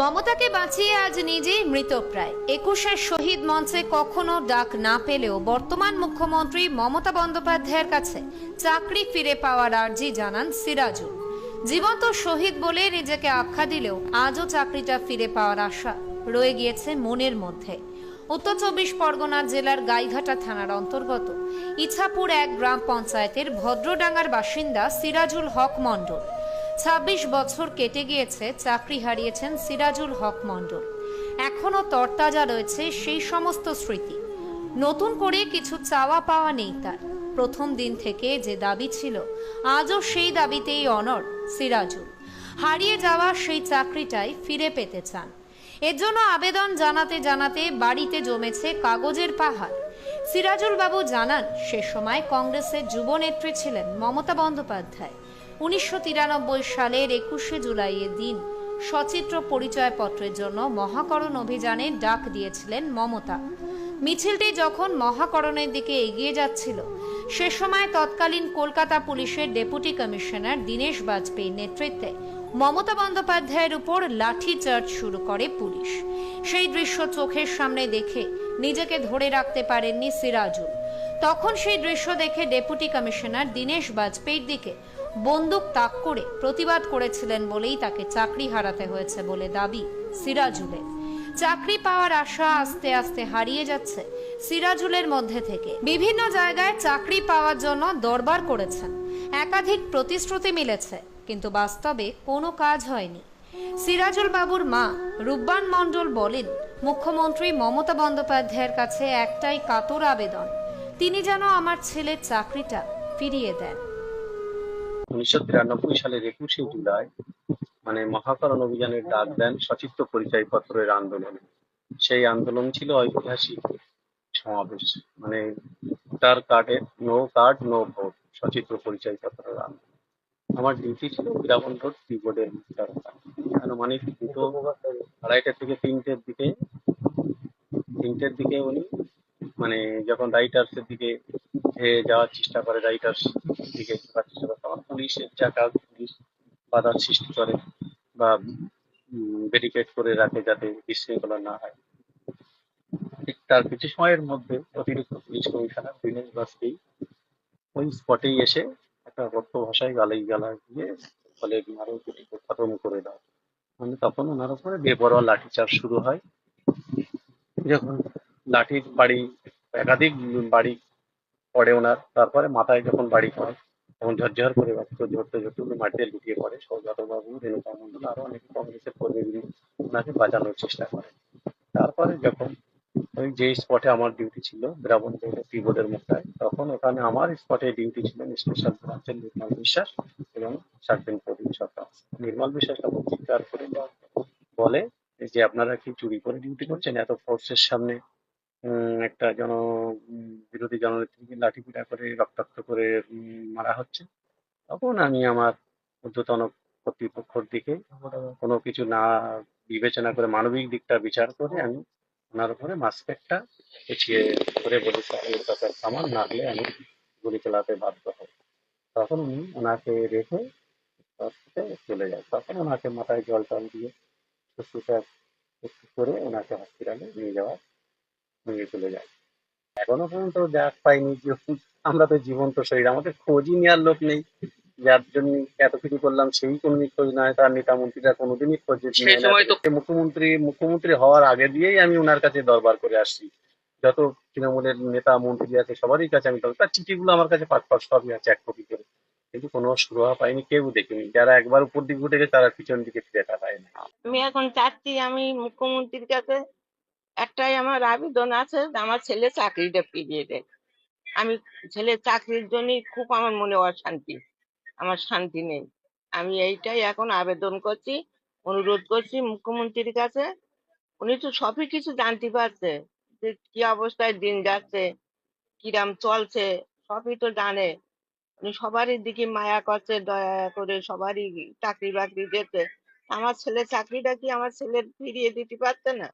মমতাকে বাঁচিয়ে আজ নিজেই মৃতপ্রায় একুশের শহীদ মঞ্চে কখনো ডাক না পেলেও বর্তমান মুখ্যমন্ত্রী মমতা বন্দ্যোপাধ্যায়ের কাছে চাকরি ফিরে পাওয়ার আর্জি জানান সিরাজুল। জীবন্ত শহীদ বলে নিজেকে আখ্যা দিলেও আজও চাকরিটা ফিরে পাওয়ার আশা রয়ে গিয়েছে মনের মধ্যে। উত্তর চব্বিশ পরগনা জেলার গাইঘাটা থানার অন্তর্গত ইছাপুর এক গ্রাম পঞ্চায়েতের ভদ্রডাঙ্গার বাসিন্দা সিরাজুল হক মণ্ডল। ছাব্বিশ বছর কেটে গিয়েছে, চাকরি হারিয়েছেন সিরাজুল হক মণ্ডল। এখনও তরতাজা রয়েছে সেই সমস্ত স্মৃতি। নতুন করে কিছু চাওয়া পাওয়া নেই তার। প্রথম দিন থেকে যে দাবি ছিল, আজও সেই দাবিতেই অনর সিরাজুল। হারিয়ে যাওয়া সেই চাকরিটাই ফিরে পেতে চান। এর জন্য আবেদন জানাতে জানাতে বাড়িতে জমেছে কাগজের পাহাড়। সিরাজুল বাবু জানান, সে সময় কংগ্রেসের যুবনেত্রী ছিলেন মমতা বন্দ্যোপাধ্যায়। উনিশশো তিরানব্বই সালের একুশে জুলাইয়ের দিন সচিত্র পরিচয়পত্রের জন্য মহাকরণ অভিযানে ডাক দিয়েছিলেন মমতা। মিছিলটি যখন মহাকরণের দিকে এগিয়ে যাচ্ছিল, সে সময় তৎকালীন কলকাতা পুলিশের ডেপুটি কমিশনার দীনেশ বাজপেয়ীর নেতৃত্বে মমতা বন্দ্যোপাধ্যায়ের উপর লাঠি চার্জ শুরু করে পুলিশ। সেই দৃশ্য চোখের সামনে দেখে নিজেকে ধরে রাখতে পারেননি সিরাজুল। তখন সেই দৃশ্য দেখে ডেপুটি কমিশনার দীনেশ বাজপেয়ীর দিকে বন্দুক তাক করে প্রতিবাদ করেছিলেন বলেই তাকে চাকরি হারাতে হয়েছে বলে দাবি সিরাজুলের। চাকরি পাওয়ার আশা আস্তে আস্তে হারিয়ে যাচ্ছে সিরাজুলের মধ্যে থেকে। বিভিন্ন জায়গায় চাকরি পাওয়ার জন্য দরবার করেছেন। একাধিক প্রতিশ্রুতি মিলেছে, কিন্তু বাস্তবে কোনো কাজ হয়নি। সিরাজুল বাবুর মা রুব্বান মণ্ডল বলেন, মুখ্যমন্ত্রী মমতা বন্দ্যোপাধ্যায়ের কাছে একটাই কাতর আবেদন, তিনি যেন আমার ছেলের চাকরিটা ফিরিয়ে দেন। উনিশশো তিরানব্বই সালের একুশে জুলাই মানে মহাকরণ অভিযানের ডাক দেন সচিত্র পরিচয়পত্রের আন্দোলনে। সেই আন্দোলন ছিল ঐতিহাসিক সমাবেশ মানে ভোটার কার্ডে নো কার্ড, নো ভোট, সচিত্র পরিচয়পত্রের আন্দোলন। আমার ডিউটি ছিল বিরামন রোড কিবোর্ডের ভোটার আনুমানিক দুটো আড়াইটা থেকে তিনটের দিকে তিনটের দিকে উনি মানে যখন রাইটার্সের দিকে যাওয়ার চেষ্টা করে রাইটার্স দিকে চেষ্টা করে পুলিশের চাকা পুলিশ বাধার সৃষ্টি করে বা ব্যারিকেড করে রাখে যাতে বিশৃঙ্খলা না হয়। ঠিক তার কিছু সময়ের মধ্যে অতিরিক্ত পুলিশ কমিশনার দীনেশ বাজপেয়ী ওই স্পটেই এসে একটা রক্ত ভাষায় গালাই গালা দিয়ে বলে, মারো খতম করে দাও। মানে তখন ওনার উপরে বেপরোয়া লাঠিচার্জ শুরু হয়। যখন লাঠির বাড়ি, একাধিক বাড়ি পড়ে ওনার, তারপরে মাথায় যখন বাড়ি হয় তখন ঝরঝর করে রক্ত ঝরতে ঝরতে উনি মাটিতে লুটিয়ে পড়ে। সৌগত বাবু রেণুকা মন্ডল আরও অনেক কংগ্রেসের কর্মীগুলি ওনাকে বাঁচানোর চেষ্টা করে। তারপরে যখন ওই যে স্পটে আমার ডিউটি ছিল, ব্রাহ্মণ কিবোর্ডের মুখটায় তখন ওখানে আমার স্পটে ডিউটি ছিলেন স্পেশাল ব্রাঞ্চের নির্মল বিশ্বাস এবং সার্জেন্ট প্রদীপ সরকার। নির্মল বিশ্বাস তখন চিৎকার করে বলে যে, আপনারা কি চুরি করে ডিউটি করছেন? এত ফোর্সের সামনে একটা জন বিরোধী জননেত্রীকে লাঠিপিটা করে রক্তাক্ত করে মারা হচ্ছে। তখন আমি আমার ঊর্ধ্বতন কর্তৃপক্ষর দিকে কোনো কিছু না বিবেচনা করে মানবিক দিকটা বিচার করে আমি ওনার উপরে মাস্কেটটা পেছিয়ে ধরে বলি থামান না হলে আমি গুলি চালাতে বাধ্য হব। তখন উনি ওনাকে রেখে চলে যায়। তখন ওনাকে মাথায় জল টল দিয়ে একটু করে ওনাকে হসপিটালে নিয়ে যাওয়া নিয়ে চলে যায়। এখনও পর্যন্ত দেখ পাইনি যে আমরা তো জীবন্ত শরীর আমাদের খোঁজই নেওয়ার লোক নেই। যার জন্য এত কিছু করলাম সেই কোনদিন খোঁজ নয় তার নেতা মন্ত্রীরা কোনোদিনই খোঁজ না। মুখ্যমন্ত্রী মুখ্যমন্ত্রী হওয়ার আগে দিয়েই আমি ওনার কাছে দরবার করে আসছি। যত তৃণমূলের নেতা মন্ত্রী আছে সবারই কাছে আমি দরবার তার চিঠিগুলো আমার কাছে পাট পাট সবই আছে এক কপি করে। কিন্তু কোনো সুরাহা পাইনি কেউ দেখিনি। যারা একবার উপর দিকে উঠে গেছে তারা পিছন দিকে ফিরে তাকায় না আমি এখন চাচ্ছি আমি মুখ্যমন্ত্রীর কাছে একটাই আমার আবেদন আছে, আমার ছেলে চাকরিটা ফিরিয়ে দেয় আমি ছেলে চাকরির জন্য খুব আমার মনে অশান্তি, আমার শান্তি নেই। আমি এইটাই এখন আবেদন করছি, অনুরোধ করছি মুখ্যমন্ত্রীর কাছে। উনি তো সবই কিছু জানতে পারছে যে কি অবস্থায় দিন যাচ্ছে, কিরাম চলছে, সবই তো জানে। উনি সবারই দিকে মায়া করছে, দয়া করে সবারই চাকরি বাকরি দিতে। আমার ছেলে চাকরিটা কি আমার ছেলের ফিরিয়ে দিতে পারছে না?